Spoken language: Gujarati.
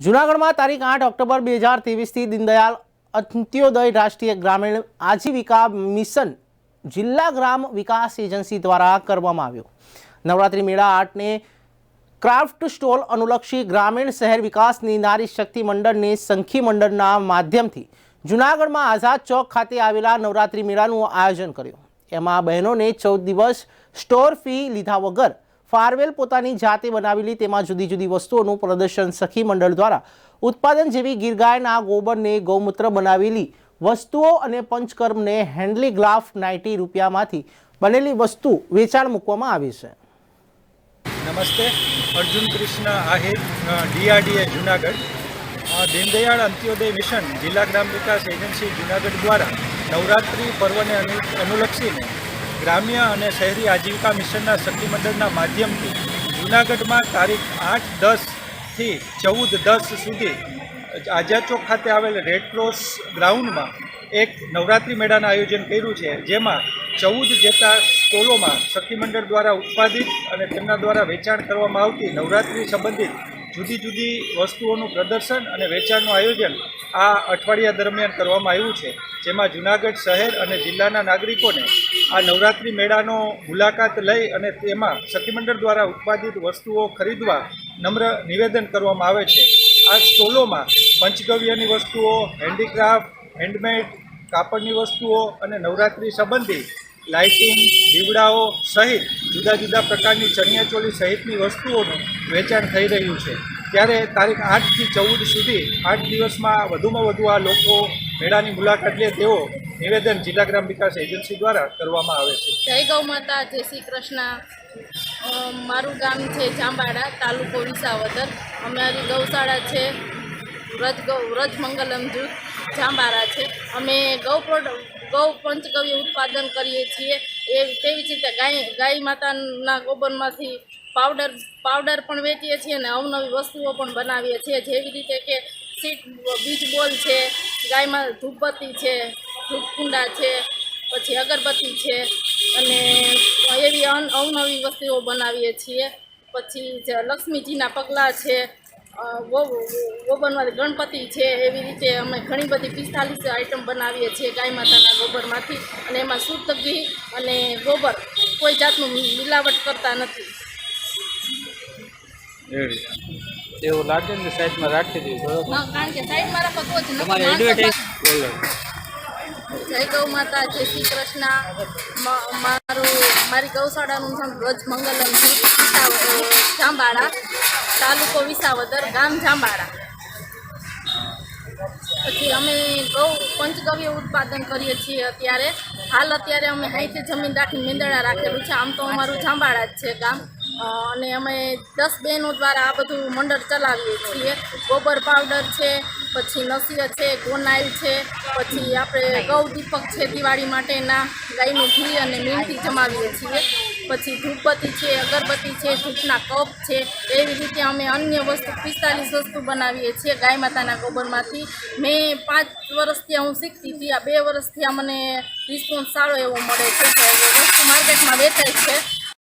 જૂનાગઢમાં તારીખ આઠ ઓક્ટોબર બે હજાર ત્રેવીસથી દીનદયાલ અંત્યોદય રાષ્ટ્રીય ગ્રામીણ આજીવિકા મિશન જિલ્લા ગ્રામ વિકાસ એજન્સી દ્વારા કરવામાં આવ્યો. નવરાત્રિ મેળા આર્ટને ક્રાફ્ટ સ્ટોલ અનુલક્ષી ગ્રામીણ શહેર વિકાસની નારી શક્તિ મંડળની સંખી મંડળના માધ્યમથી જૂનાગઢમાં આઝાદ ચોક ખાતે આવેલા નવરાત્રિ મેળાનું આયોજન કર્યું. એમાં બહેનોને ચૌદ દિવસ સ્ટોર ફી લીધા વગર ફારવેલ પોતાની જાતે બનાવેલી તેમાં જુદી જુદી વસ્તુઓનું પ્રદર્શન સખી મંડળ દ્વારા ઉત્પાદન જેવી ગીરગાયના ગોબરને ગૌમૂત્ર બનાવેલી વસ્તુઓ અને પંચકર્મને હેન્ડલી ગ્લાફ નાઇન્ટી રૂપિયામાંથી બનેલી વસ્તુ વેચાણ મૂકવામાં આવી છે. નમસ્તે, અર્જુન કૃષ્ણ આહિર ડીઆરડીએ જુનાગઢ. દીનદયાળ અંત્યોદય મિશન જિલ્લા ગ્રામ વિકાસ એજન્સી જુનાગઢ દ્વારા નવરાત્રિ પર્વને અનુ, અનુલક્ષીને ગ્રામ્ય અને શહેરી આજીવિકા મિશનના શક્તિમંડળના માધ્યમથી જુનાગઢમાં તારીખ આઠ દસથી ચૌદ દસ સુધી આઝાદ ચોક ખાતે આવેલ રેડ ગ્રાઉન્ડમાં એક નવરાત્રિ મેળાનું આયોજન કર્યું છે, જેમાં ચૌદ જેટલા સ્ટોલોમાં શક્તિમંડળ દ્વારા ઉત્પાદિત અને તેમના દ્વારા વેચાણ કરવામાં આવતી નવરાત્રિ સંબંધિત જુદી જુદી વસ્તુઓનું પ્રદર્શન અને વેચાણનું આયોજન આ અઠવાડિયા દરમિયાન કરવામાં આવ્યું છે. જેમાં જુનાગઢ શહેર અને જિલ્લાના નાગરિકોને આ નવરાત્રિ મેળાનો મુલાકાત લઈ અને તેમાં સખીમંડળ દ્વારા ઉત્પાદિત વસ્તુઓ ખરીદવા નમ્ર નિવેદન કરવામાં આવે છે. આ સ્ટોલોમાં પંચગવ્યની વસ્તુઓ હેન્ડીક્રાફ્ટ હેન્ડમેડ કાપડની વસ્તુઓ અને નવરાત્રિ સંબંધી લાઇટિંગ, દીવડાઓ સહિત જુદા જુદા પ્રકારની ચણિયાચોળી સહિતની વસ્તુઓનું વેચાણ થઈ રહ્યું છે. ત્યારે તારીખ આઠથી ચૌદ સુધી આઠ દિવસમાં વધુમાં વધુ આ લોકો મેળાની મુલાકાત લે તેવો નિવેદન જિલ્લા ગ્રામ વિકાસ એજન્સી દ્વારા કરવામાં આવે છે. જય ગૌ માતા, જય શ્રી કૃષ્ણ. મારું ગામ છે જાંબાડા, તાલુકો વિસાવદર. અમારી ગૌશાળા છે વ્રજ ગૌ, વ્રજ મંગલમ જૂથ જાંબારા છે. અમે ગૌ પ્રોડક્ટ ગૌ પંચગવ્ય ઉત્પાદન કરીએ છીએ. એ તેવી જ રીતે ગાય ગાય માતાના ગોબરમાંથી પાવડર પાવડર પણ વેચીએ છીએ અને અવનવી વસ્તુઓ પણ બનાવીએ છીએ. જેવી રીતે કે સીટ, બીજ બોલ છે, ગાયમાં ધૂપબત્તી છે, ધૂપકુંડા છે, પછી અગરબત્તી છે અને એવી અવનવી વસ્તુઓ બનાવીએ છીએ. પછી લક્ષ્મીજીના પગલાં છે ગોબરમાંથી ગણપતિ છે એવી રીતે અમે ઘણી બધી પિસ્તાલીસ આઈટમ બનાવીએ છીએ ગાય માતાના ગોબરમાંથી. અને એમાં શુદ્ધ ઘી અને ગોબર કોઈ જાતનું મિલાવટ કરતા નથી. એવું લાગે ને સાઈડમાં રાખી દીધું કારણ કે સાઈડમાં રાખો તો જ જય ગૌ માતા જય શ્રી કૃષ્ણ. મારું મારી ગૌશાળાનું નામ વ્રજ મંગલમ જાંબાળા તાલુકો વિસાવદર, ગામ જાંબાળા પછી અમે ગૌ પંચગવ્ય ઉત્પાદન કરીએ છીએ અત્યારે. હાલ અત્યારે અમે હાઈથી જમીન રાખીને મીંદડા રાખેલું છે. આમ તો અમારું જાંબાળા જ છે ગામ. અને અમે દસ બહેનો દ્વારા આ બધું મંડળ ચલાવીએ છીએ. ગોબર પાવડર છે, પછી નસીર છે, ગોનાઇલ છે, પછી આપણે ગૌ દીપક છે દિવાળી માટેના ગાયનું ઘી અને મીણથી જમાવીએ છીએ. પછી ધૂપબત્તી છે, અગરબત્તી છે ધૂપના કપ છે, એવી રીતે અમે અન્ય વસ્તુ, પિસ્તાલીસ વસ્તુ બનાવીએ છીએ ગાય માતાના ગોબરમાંથી. મેં પાંચ વર્ષથી હું શીખતી હતી, આ બે વર્ષથી આ મને રિસ્પોન્સ સારો એવો મળે છે વસ્તુ માર્કેટમાં વેચાય છે.